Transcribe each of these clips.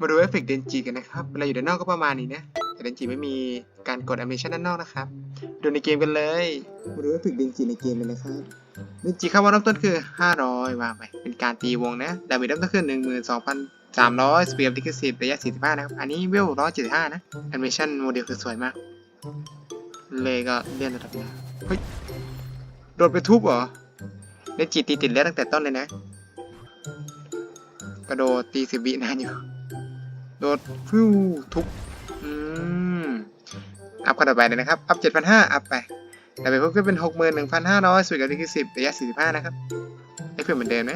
มาดูเอฟเฟกต์เดนจิกันนะครับ เวลาอยู่ด้านนอกก็ประมาณนี้นะ แต่เดนจิไม่มีการกดแอนิเมชันด้านนอกนะครับ ดูในเกมกันเลย มาดูเอฟเฟกต์เดนจิในเกมเลยนะครับ เดนจิค่าว่าเริ่มต้นคือ 500วางไป เป็นการตีวงนะ ดาเมจเริ่มต้นคือ12,300สปีดดิคิสิบระยะ 45 นะครับ อันนี้เวล 175 นะ แอนิเมชันโมเดลคือสวยมาก เลยก็เลื่อนระดับมาเฮ้ย โดนไปทุบเหรอ เดนจิตีติดแล้วตั้งแต่ต้นเลยนะ กระโดดตีสิบวินานอยู่โดดฟิวทุบอืม อัพกันต่อไปเลยนะครับ อัพเจ็ดพันห้าอัพไปแต่ไปเพิ่มขึ้นเป็นหกหมื่นหนึ่งพันห้าร้อยส่วนกับที่คือสิบระยะสี่สิบห้านะครับไอ้เพื่อนเหมือนเดิมไหม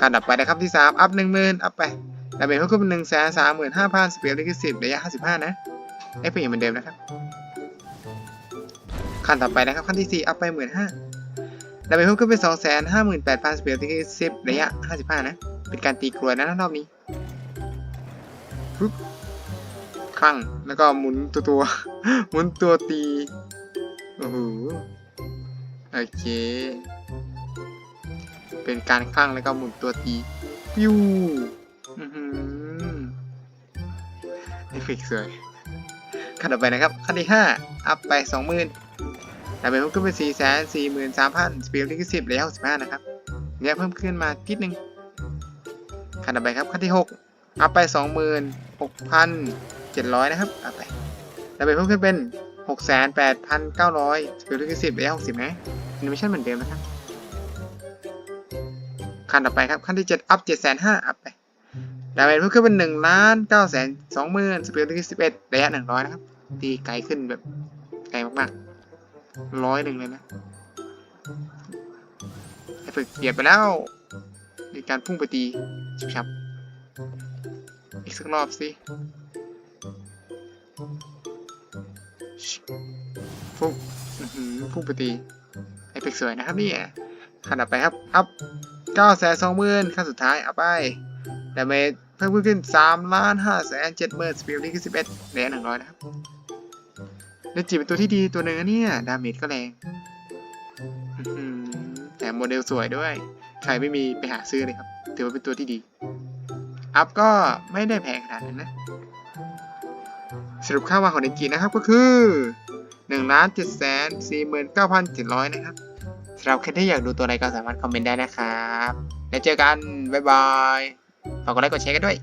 การดับไปนะครับที่สามอัพหนึ่งหมื่นอัพไปแต่ไปเพิ่มขึ้นเป็นหนึ่งแสนสามหมื่นห้าพันสเปียร์ที่คือสิบระยะห้าสิบห้านะไอ้เพื่อนเหมือนเดิมนะครับขั้นต่อไปนะครับขั้นที่สี่อัพไปหมื่นห้าแต่ไปเพิ่มขึ้นเป็นสองแสนห้าหมื่นแปดพันสเปียร์ที่คือสิบระยะห้าสิบห้านะ เป็นการตีกลวยนะรอบนี้ ปึ๊บคลั่งแล้วก็หมุนตัวตัวหมุนตัวตีโอ้โหโอเค เป็นการคลั่งแล้วก็หมุนตัวตีปิ้วอือหือเอฟเฟกต์สวยขั้นต่อไปนะครับ ขั้นที่ห้าอัพไปสองหมื่นแต่ไปเพิ่มขึ้นเป็นสี่แสนสี่หมื่นสามพันสปีดที่สิบระยะหกสิบห้านะครับเนี่ยเพิ่มขึ้นมาทิดหนึ่งขั้นต่อไปครับขั้นที่หก อัพไปสองหมื่นหกพันเจ็ดร้อยนะครับ อัพไป แล้วไปเพิ่มขึ้นเป็นหกแสนแปดพันเก้าร้อยสกิลที่สิบระยะหกสิบนะแอนิเมชันเหมือนเดิมนะครับ ขั้นต่อไปครับ ขั้นที่เจ็ดอัพเจ็ดแสนห้าอัพไปดาเมจเพิ่มขึ้นเป็นหนึ่งล้านเก้าแสนสองหมื่นสกิลที่สิบเอ็ดระยะหนึ่งร้อยนะครับ ตีไกลขึ้นแบบไกลมากๆร้อยหนึ่งเลยนะฝึกเปลี่ยนไปแล้วในการพุ่งไปตีชับๆ อีกสักรอบสิฟุกอื้อหือพุ่งไปตีไอเป็กสวยนะครับนี่ขั้นต่อไปครับ อัพเก้าแสนสองหมื่นขั้นสุดท้าย เอาไปดาเมจเพิ่มขึ้นสามล้านห้าแสนเจ็ดหมื่นสปีดนี่คือสิบเอ็ดเหรียญหนึ่งร้อยนะครับเลนจิเป็นตัวที่ดีตัวหนึ่งนะเนี่ย ดาเมจก็แรงอื้อหือแต่โมเดลสวยด้วย ใครไม่มีไปหาซื้อเลยครับ ถือว่าเป็นตัวที่ดี อัพก็ไม่ได้แพงขนาดนั้นนะ สรุปค่าวาของเดนกินะครับก็คือ1ล้าน7แสน49,700นะครับสำหรับใครที่อยากดูตัวอะไรก็สามารถคอมเมนต์ได้นะครับ แล้วเจอกัน บ๊ายบาย ฝากกดไลค์กดแชร์กันด้วย